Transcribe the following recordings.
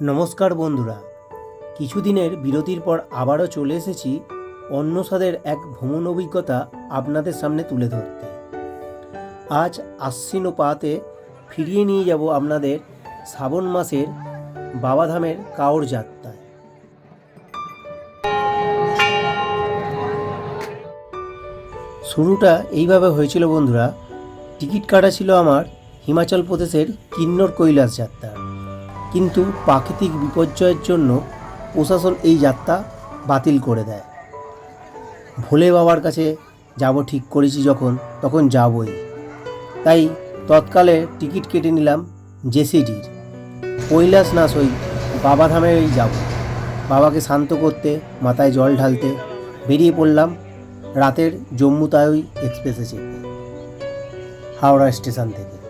নমস্কার বন্ধুরা। কিছুদিনের বিরতির পর আবারও চলে এসেছি অন্য স্বাদের এক ভ্রমণ অভিজ্ঞতা আপনাদের সামনে তুলে ধরতে। আজ আশ্বিন পাতে ফিরিয়ে নিয়ে যাব আপনাদের শ্রাবণ মাসের বাবাধামের কাওড় যাত্রায়। শুরুটা এইভাবে হয়েছিল বন্ধুরা, টিকিট কাটা ছিল আমার হিমাচল প্রদেশের কিন্নর কৈলাস যাত্রার। কিন্তু প্রাকৃতিক বিপর্যয়ের জন্য প্রশাসন এই যাত্রা বাতিল করে দেয়। ভোলে বাবার কাছে যাব ঠিক করেছি যখন, তখন যাবই। তাই তৎকালে টিকিট কেটে নিলাম জেসিডির। কৈলাস না সই বাবাধামেই যাব। বাবাকে শান্ত করতে, মাথায় জল ঢালতে বেরিয়ে পড়লাম রাতের জম্মু তাওই এক্সপ্রেসে চেপে। হাওড়া স্টেশন থেকে।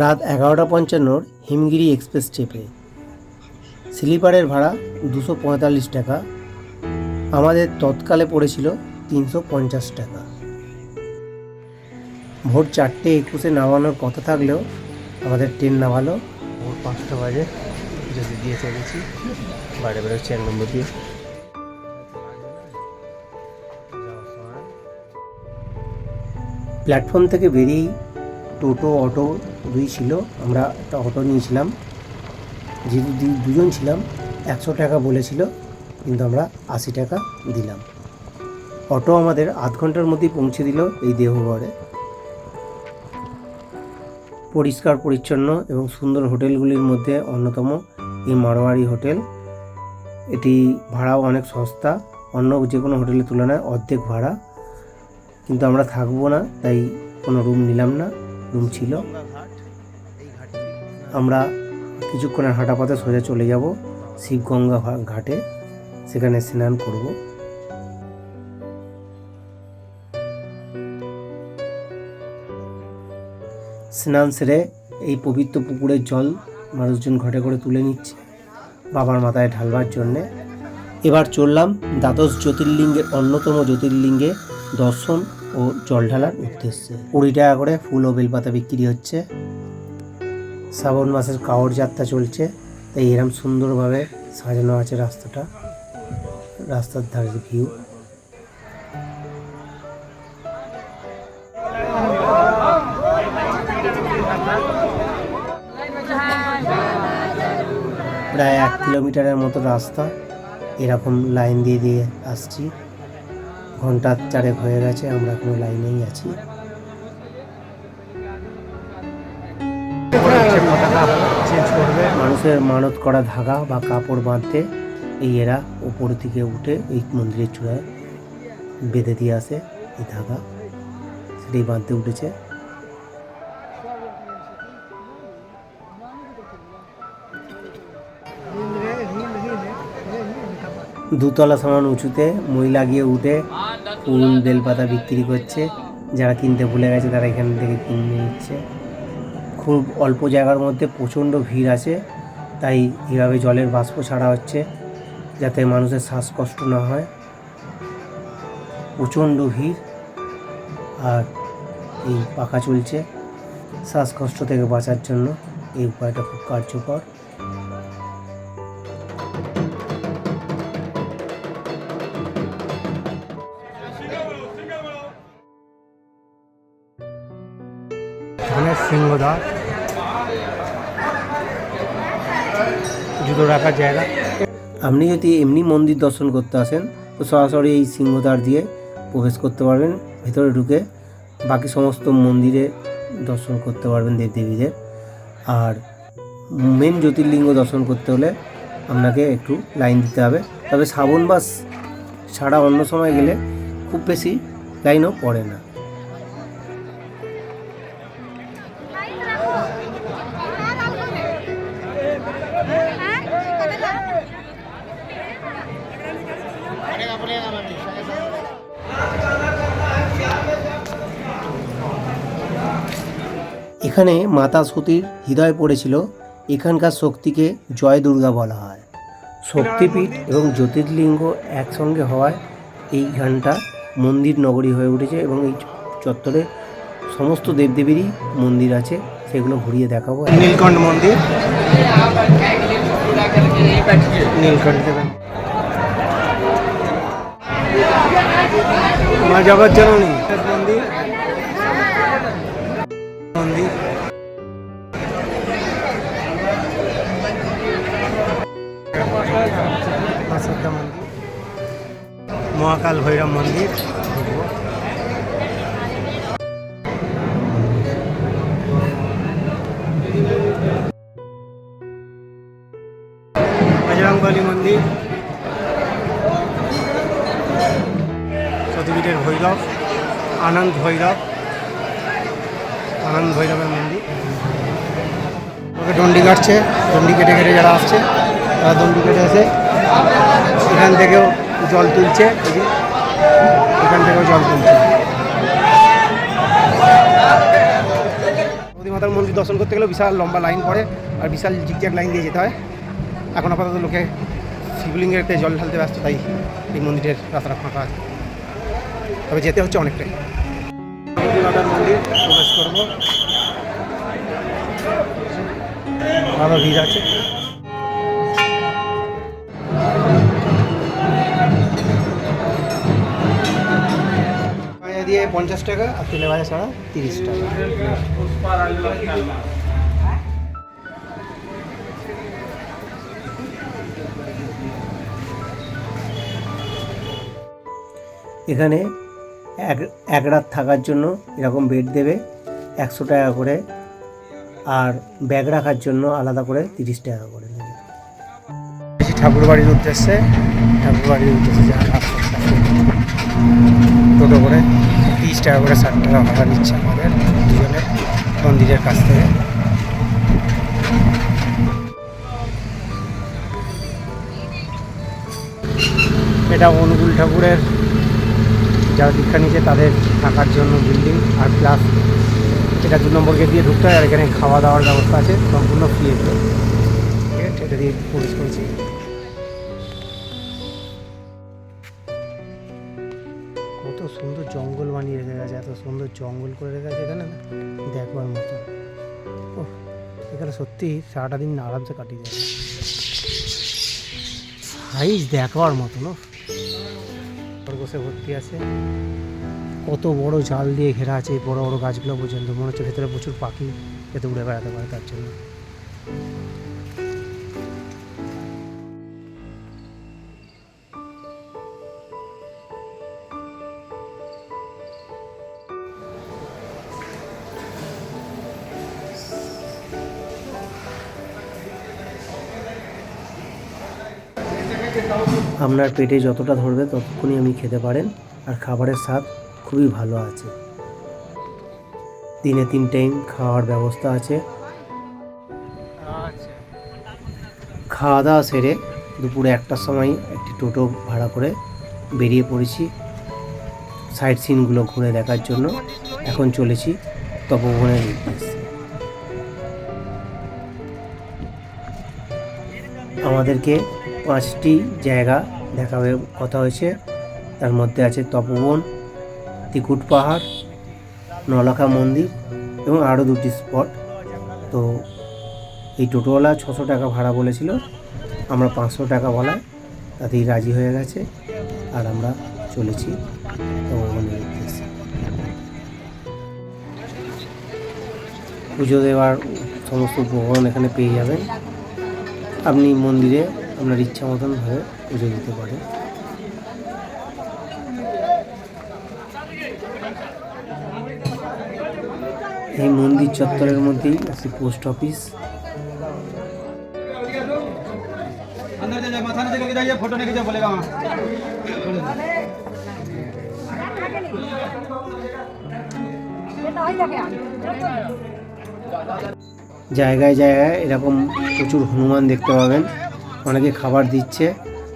রাত এগারোটা পঞ্চান্নর হিমগিরি এক্সপ্রেস চেপে স্লিপারের ভাড়া দুশো পঁয়তাল্লিশ টাকা। আমাদের তৎকালে পড়েছিল তিনশো পঞ্চাশ টাকা। ভোর চারটে একুশে নামানোর কথা থাকলেও আমাদের ট্রেন নামালো। ভোর পাঁচটা বাজে যদি দিয়ে চলেছি বাইরে বেরোচ্ছি এক নম্বর দিয়ে। প্ল্যাটফর্ম থেকে বেরিয়েই টোটো, অটো দুই ছিল। আমরা একটা অটো নিয়েছিলাম। যেহেতু দুজন ছিলাম, একশো টাকা বলেছিল, কিন্তু আমরা আশি টাকা দিলাম। অটো আমাদের আধ ঘণ্টার মধ্যেই পৌঁছে দিল এই দেহগড়ে পরিষ্কার, পরিচ্ছন্ন এবং সুন্দর হোটেলগুলির মধ্যে অন্যতম এই মারোয়ারি হোটেল। এটি ভাড়াও অনেক সস্তা, অন্য যে কোনো হোটেলের তুলনায় অর্ধেক ভাড়া। কিন্তু আমরা থাকব না, তাই কোনো রুম নিলাম না। রুম ছিল। আমরা কিছুক্ষণের হাঁটা সোজা চলে যাব শিবগঙ্গা ঘাটে। সেখানে স্নান করব। স্নান সেরে এই পবিত্র পুকুরের জল মানুষজন ঘটে করে তুলে নিচ্ছে বাবার মাথায় ঢালবার জন্যে। এবার চললাম দ্বাদশ জ্যোতির্লিঙ্গের অন্যতম জ্যোতির্লিঙ্গে দর্শন। ও জল ঢালার উদ্দেশ্যে। কুড়ি টাকা করে ফুল ও বেলপাতা বিক্রি হচ্ছে। শ্রাবণ মাসের কাওড় যাত্রা চলছে। তাই এরম সুন্দরভাবে সাজানো আছে রাস্তাটা। রাস্তার ধারের ভিউ। প্রায় এক কিলোমিটারের মতো রাস্তা। এরকম লাইন দিয়ে দিয়ে আসছি। ঘণ্টা চারেক হয়ে গেছে, আমরা এখনও লাইনেই আছি। মানুষের মানত করা ধাগা বা কাপড় বাঁধতে এই এরা উপর থেকে উঠে এই মন্দিরের চূড়ায় বেঁধে দিয়ে আসে এই ধাগা। সেটাই বাঁধতে উঠেছে। দুতলা সমান উঁচুতে, মই লাগিয়ে উঠে ফুল বেলপাতা বিক্রি করছে। যারা কিনতে ভুলে গেছে তারা এখান থেকে কিনে নিচ্ছে। খুব অল্প জায়গার মধ্যে প্রচণ্ড ভিড় আছে, তাই এভাবে জলের বাষ্প ছাড়া হচ্ছে, যাতে মানুষের শ্বাসকষ্ট না হয়। প্রচণ্ড ভিড়, আর এই পাখা চলছে। শ্বাসকষ্ট থেকে বাঁচার জন্য এই উপায়টা খুব কার্যকর। সিংহদা। জুতো রাখার জায়গা। আপনি যদি এমনি মন্দির দর্শন করতে আসেন, তো সরাসরি এই সিংহদ্বার দিয়ে প্রবেশ করতে পারবেন। ভেতরে ঢুকে বাকি সমস্ত মন্দিরে দর্শন করতে পারবেন দেবদেবীদের। আর মেন জ্যোতির্লিঙ্গ দর্শন করতে হলে আপনাকে একটু লাইন দিতে হবে। তবে শ্রাবণ মাস ছাড়া অন্য সময় গেলে খুব বেশি লাইনও পড়ে না। এখানে মাতা সতীর হৃদয় পড়েছিল, এখানকার শক্তিকে জয় দুর্গা বলা হয়। শক্তিপীঠ এবং জ্যোতির্লিঙ্গ একসঙ্গে হওয়ায় এই গানটা মন্দির নগরী হয়ে উঠেছে এবং এই চত্বরে সমস্ত দেবদেবীরই মন্দির আছে, সেগুলো ঘুরিয়ে দেখাবো। নীলকণ্ঠ মন্দির। নীলকণ্ঠ মা জগৎ জননী মন্দির মহাকাল ভৈরব মন্দির। বজরংবলী মন্দির। সতীপীঠের ভৈরব আনন্দ ভৈরব। আনন্দ ভৈরবের মন্দির। ওকে দণ্ডি কাটছে দণ্ডি কেটে কেটে যারা আসছে, তারা দণ্ডি কেটে এসে এখান থেকেও জল তুলছে এখান থেকেও জল তুলছে। মাতার মন্দির দর্শন করতে গেলেও বিশাল লম্বা লাইন পড়ে আর বিশাল জিগজ্যাগ লাইন দিয়ে যেতে হয়। এখন আপাতত লোকে শিবলিঙ্গেরতে জল ঢালতে ব্যস্ত, তাই এই মন্দিরের রাস্তাটা ফাঁকা আছে। তবে যেতে হচ্ছে অনেকটাই। মন্দির প্রবেশ করব। ভালো ভিড় আছে। দিয়ে পঞ্চাশ টাকা আর তেলে ভাজা ছাড়া তিরিশ টাকা। এখানে এক এক রাত থাকার জন্য এরকম বেড দেবে, একশো টাকা করে, আর ব্যাগ রাখার জন্য আলাদা করে তিরিশ টাকা করে বেশি ঠাকুর বাড়ির উদ্দেশ্যে ঠাকুর বাড়ির উদ্দেশ্যে টোটো করে তিরিশ টাকা করে ষাট টাকা ভাড়া নিচ্ছে আমাদের দুজনের মন্দিরের কাছ থেকে। এটা অনুকূল ঠাকুরের যারা দীক্ষা নিয়েছে তাদের থাকার জন্য বিল্ডিং আর প্লাস এটা দু নম্বর গেট দিয়ে ঢুকতে হয় আর এখানে খাওয়া দাওয়ার ব্যবস্থা আছে, সম্পূর্ণ ফ্রি এটা দিয়ে প্রবেশ করেছি। কত সুন্দর জঙ্গল বানিয়ে রেখে গেছে, এত সুন্দর জঙ্গল করে রেখে গেছে এখানে দেখবার মতো। ও এখানে সত্যি সারাটা দিন আরামসে কাটিয়ে যাবে সাইজ দেখবার মতো না? খরগোশে ভর্তি আছে। কত বড় জাল দিয়ে ঘেরা আছে এই বড় বড় গাছগুলো পর্যন্ত। মনে হচ্ছে ভেতরে প্রচুর পাখি যাতে উড়ে বেড়াতে পারে তার জন্য। আপনার পেটে যতটা ধরবে ততক্ষণই আপনি খেতে পারেন আর খাবারের স্বাদ খুবই ভালো আছে। দিনে তিন টাইম খাওয়ার ব্যবস্থা আছে। খাওয়া দাওয়া সেরে দুপুরে একটার সময় একটি টোটো ভাড়া করে বেরিয়ে পড়েছি। সাইট সিনগুলো ঘুরে দেখার জন্য। এখন চলেছি তপবনের উদ্দেশ্যে। আমাদেরকে পাঁচটি জায়গা দেখাবে কথা হয়েছে। তার মধ্যে আছে তপবন, তিকুট পাহাড়, নলাখা মন্দির এবং আরও দুটি স্পট। তো এই টোটোওয়ালা ছশো টাকা ভাড়া বলেছিল, আমরা পাঁচশো টাকা বলায় তাতেই রাজি হয়ে গেছে আর আমরা চলেছি তপবনের উদ্দেশ্যে। পুজো দেওয়ার সমস্ত উপকরণ এখানে পেয়ে যাবেন। আপনি মন্দিরে আপনার ইচ্ছা মতন হয়ে পুজো দিতে পারে। এই মন্দির চত্বরের মধ্যেই আছে পোস্ট অফিস। জায়গায় জায়গায় এরকম প্রচুর হনুমান দেখতে পাবেন। অনেকে খাবার দিচ্ছে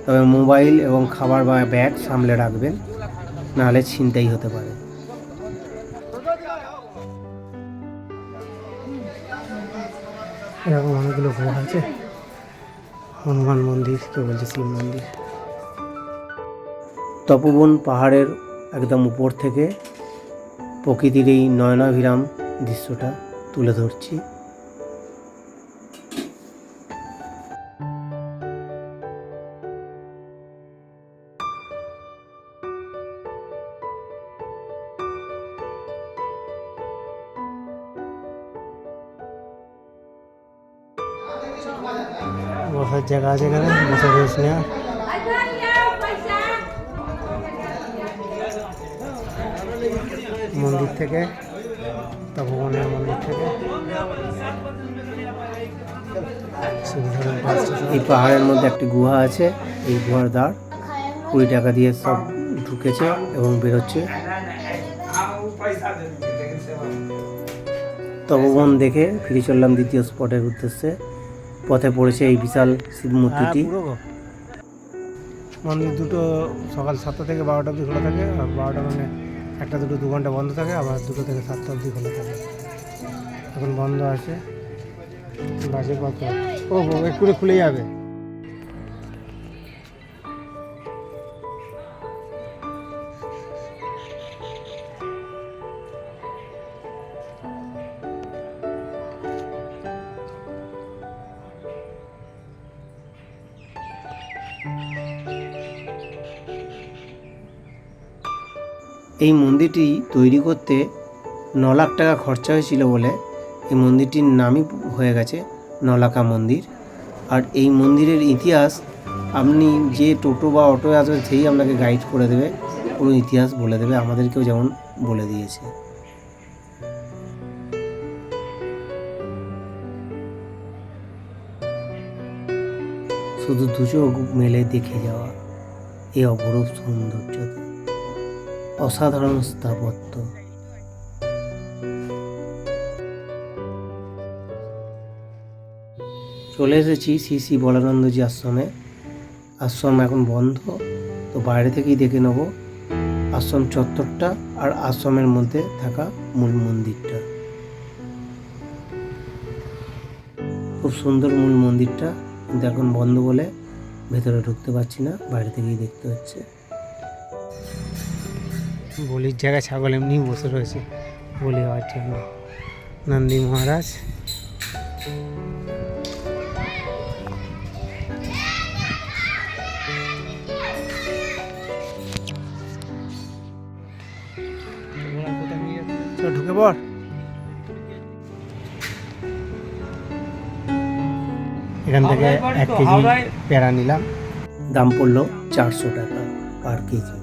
তবে মোবাইল এবং খাবার বা ব্যাগ সামলে রাখবেন নাহলে ছিনতাই হতে পারে। এরকম অনেকগুলো গুহা আছে। হনুমান মন্দির কেউ বলছে শিব মন্দির। তপবন পাহাড়ের একদম উপর থেকে প্রকৃতির এই নয়নাভিরাম দৃশ্যটা তুলে ধরছি। জায়গা আছে এখানে বসে রেস্ট মন্দির থেকে তপবনের মন্দির থেকে। এই পাহাড়ের মধ্যে একটি গুহা আছে, এই গুহার দ্বার। কুড়ি টাকা দিয়ে সব ঢুকেছে এবং বেরোচ্ছে। তপবন দেখে ফিরে চললাম দ্বিতীয় স্পটের উদ্দেশ্যে। পথে পড়েছে এই বিশাল শিব মূর্তিটি। হ্যাঁ, মন্দির দুটো সকাল সাতটা থেকে বারোটা অবধি খোলা থাকে আর বারোটা মানে একটা দুটো দু ঘণ্টা বন্ধ থাকে আবার দুটো থেকে সাতটা অবধি খোলা থাকে। এখন বন্ধ আছে। বাজে কত? ও একটু খুলে যাবে। এই মন্দিরটি তৈরি করতে ন লাখ টাকা খরচা হয়েছিল বলে এই মন্দিরটির নামই হয়ে গেছে নলাকা মন্দির। আর এই মন্দিরের ইতিহাস আপনি যে টোটো বা অটো আসবেন সেই আপনাকে গাইড করে দেবে, পুরো ইতিহাস বলে দেবে, আমাদেরকেও যেমন বলে দিয়েছে। শুধু দু চোখ মেলে দেখে যাওয়া এই অপরূপ সৌন্দর্যতা অসাধারণ স্থাপত্য। চলে এসেছি শ্রী শ্রী বলানন্দজি আশ্রমে। আশ্রম এখন বন্ধ, তো বাইরে থেকেই দেখে নেব আশ্রম চত্বরটা আর আশ্রমের মধ্যে থাকা মূল মন্দিরটা। খুব সুন্দর মূল মন্দিরটা। কিন্তু এখন বন্ধ বলে ভেতরে ঢুকতে পারছি না বাইরে থেকেই দেখতে হচ্ছে। বলির জায়গায় ছাগল এমনি বসে রয়েছে বলি হওয়ার জন্য নন্দী মহারাজ। ঢুকে পড়। এখান থেকে এক কেজি পেয়ারা নিলাম। দাম পড়ল চারশো টাকা পার কেজি।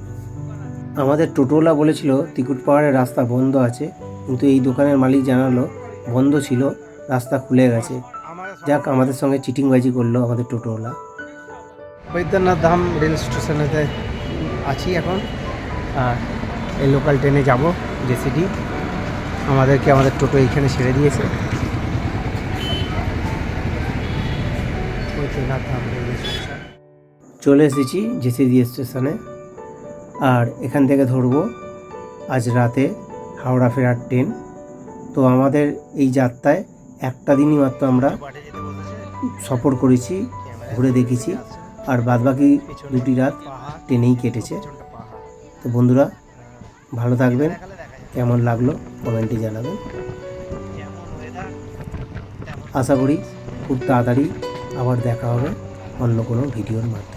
আমাদের টোটোওয়ালা বলেছিল তিকুট পাহাড়ের রাস্তা বন্ধ আছে। কিন্তু এই দোকানের মালিক জানালো বন্ধ ছিল রাস্তা খুলে গেছে। যাক আমাদের সঙ্গে চিটিংবাজি করল আমাদের টোটোওয়ালা। বৈদ্যনাথ ধাম রেল স্টেশনেতে আছি এখন। আর এই লোকাল ট্রেনে যাব জেসিডি আমাদেরকে আমাদের টোটো এইখানে ছেড়ে দিয়েছে বৈদ্যনাথ ধাম রেল স্টেশন চলে এসেছি জেসিডি স্টেশনে, আর এখান থেকে ধরবো আজ রাতে হাওড়া ফেরার ট্রেন। তো আমাদের এই যাত্রায় একটা দিনই মাত্র আমরা সফর করেছি, ঘুরে দেখেছি, আর বাদবাকি দুটি রাত ট্রেনেই কেটেছে। তো বন্ধুরা, ভালো থাকবেন, কেমন লাগল কমেন্টে জানাবেন। আশা করি খুব তাড়াতাড়ি আবার দেখা হবে অন্য কোনো ভিডিওর মাধ্যমে।